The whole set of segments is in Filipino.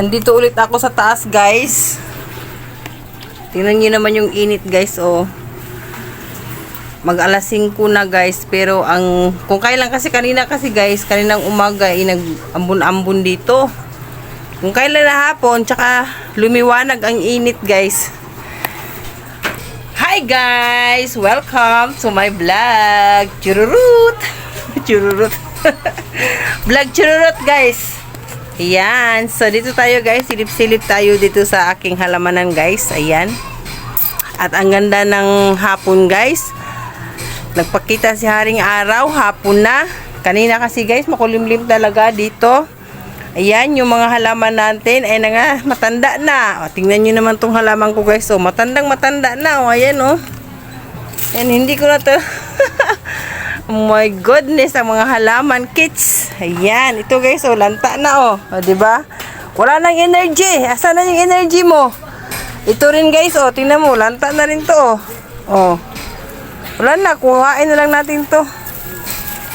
Andito ulit ako sa taas, guys. Tingnan niyo naman yung init, guys, oh. Mag alas 5 na, guys. Pero ang, kung kailan kasi kanina kasi, guys, kaninang umaga, eh, nag-ambon-ambon dito. Kung kailan na hapon, tsaka lumiwanag ang init, guys. Hi, guys! Welcome to my vlog. Chururut! Chururut. vlog chururut, guys. Ayan. So, dito tayo guys. Silip-silip tayo dito sa aking halamanan guys. Ayan. At ang ganda ng hapon guys. Nagpakita si Haring Araw. Hapon na. Kanina kasi guys, makulimlim talaga dito. Ayan, yung mga halaman natin ay na nga, matanda na. O, tingnan nyo naman tong halaman ko guys. O, matandang matanda na. O, ayan o. Ayan, hindi ko na to. oh my goodness, ang mga halaman kits. Ayan, ito guys, oh, lanta na oh. O, di ba? Wala nang energy. Asa na yung energy mo? Ito rin guys, oh, tingnan mo, lanta na rin to oh. Oh. Wala na, kuhain na lang natin to.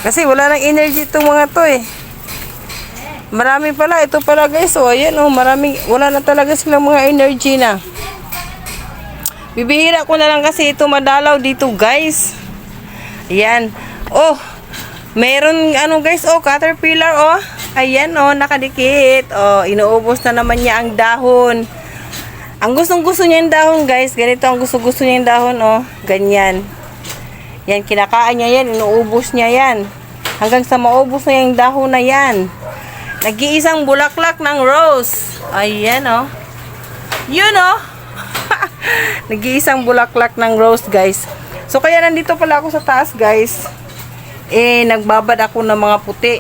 Kasi wala nang energy itong mga to eh. Marami pala, ito pala guys, oh, ayan oh, marami, wala na talaga silang mga energy na. Bibihira ko na lang kasi ito madalaw dito guys. Ayan. Oh, meron ano guys, oh, caterpillar oh. Ayan oh, nakadikit. Oh, inuubos na naman niya ang dahon. Ang gustong gusto niya yung dahon guys, ganito ang gusto gusto niya yung dahon oh. Ganyan. Yan, kinakain niya yan, inuubos niya yan. Hanggang sa maubos na yung dahon na yan. Nag-iisang bulaklak ng rose. Ayan oh. Yun oh. Nag-iisang bulaklak ng rose, guys. So, kaya nandito pala ako sa taas, guys. Eh, nagbabad ako ng mga puti.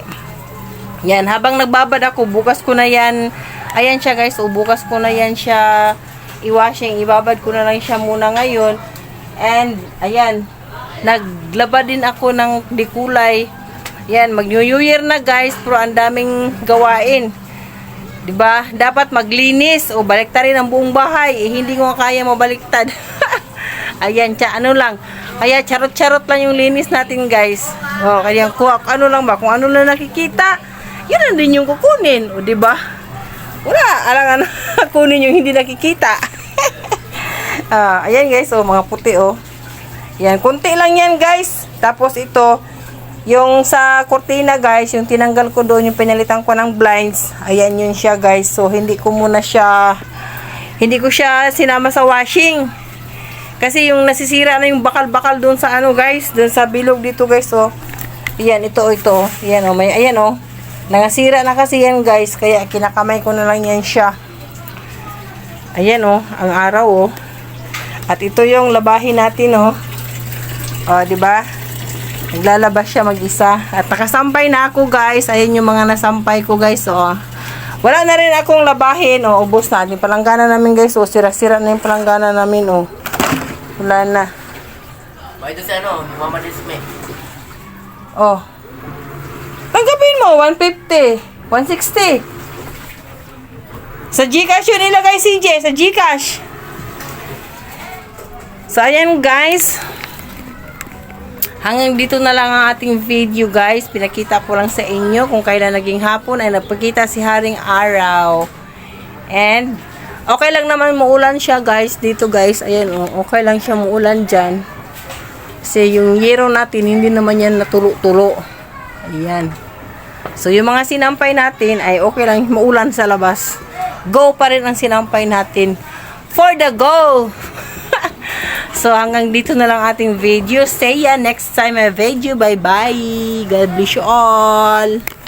Yan, habang nagbabad ako, bukas ko na yan. Ayan siya, guys. O, bukas ko na yan siya iwashing. Ibabad ko na lang siya muna ngayon. And, ayan, naglaba din ako ng dikulay. Yan, mag New Year na, guys. Pero ang daming gawain. 'Di ba? Dapat maglinis o baliktarin ang buong bahay. Eh, hindi ko kaya mabaliktad. Ayan, tsa, ano lang. Kaya charot-charot lang yung linis natin, guys. O, kaya kuha, ano lang ba? Kung ano lang nakikita, yun ang din yung kukunin. O, 'di ba? Wala, alang ano, kunin yung hindi nakikita. ah, ayan, guys, o, mga puti, o. Yan, kunti lang yan, guys. Tapos ito, yung sa cortina guys, yung tinanggal ko doon, yung pinalitan ko ng blinds. Ayan yun siya guys. So, hindi ko muna siya, hindi ko siya sinama sa washing. Kasi yung nasisira na yung bakal-bakal doon sa ano guys, doon sa bilog dito guys. So, ayan, ito, ito. Ayan o, may, ayan o. Nangasira na kasi yan guys, kaya kinakamay ko na lang yan siya. Ayan o, ang araw o. At ito yung labahin natin o. O, di ba? Naglalabas siya mag-isa. At nakasampay na ako guys. Ayan yung mga nasampay ko guys. Oh. Wala na rin akong labahin. Oh, ubos na. Yung palanggana namin guys. Oh, sira-sira na yung palanggana namin. Oh. Wala na. Ba ito si ano, ni Mama Disme. Oh. Tanggapin mo. 150. 160. Sa Gcash yun ilagay CJ. Sa Gcash. So, ayan guys. Hanggang dito na lang ang ating video guys. Pinakita ko lang sa inyo kung kailan naging hapon ay nagpakita si Haring Araw. And okay lang naman muulan siya guys dito guys. Ayan oh, okay lang siya muulan dyan. Kasi yung yero natin hindi naman yan natulo-tulo. Ayan. So yung mga sinampay natin ay okay lang maulan sa labas. Go pa rin ang sinampay natin. For the go! So, hanggang dito na lang ating video. See ya next time my video. Bye-bye. God bless you all.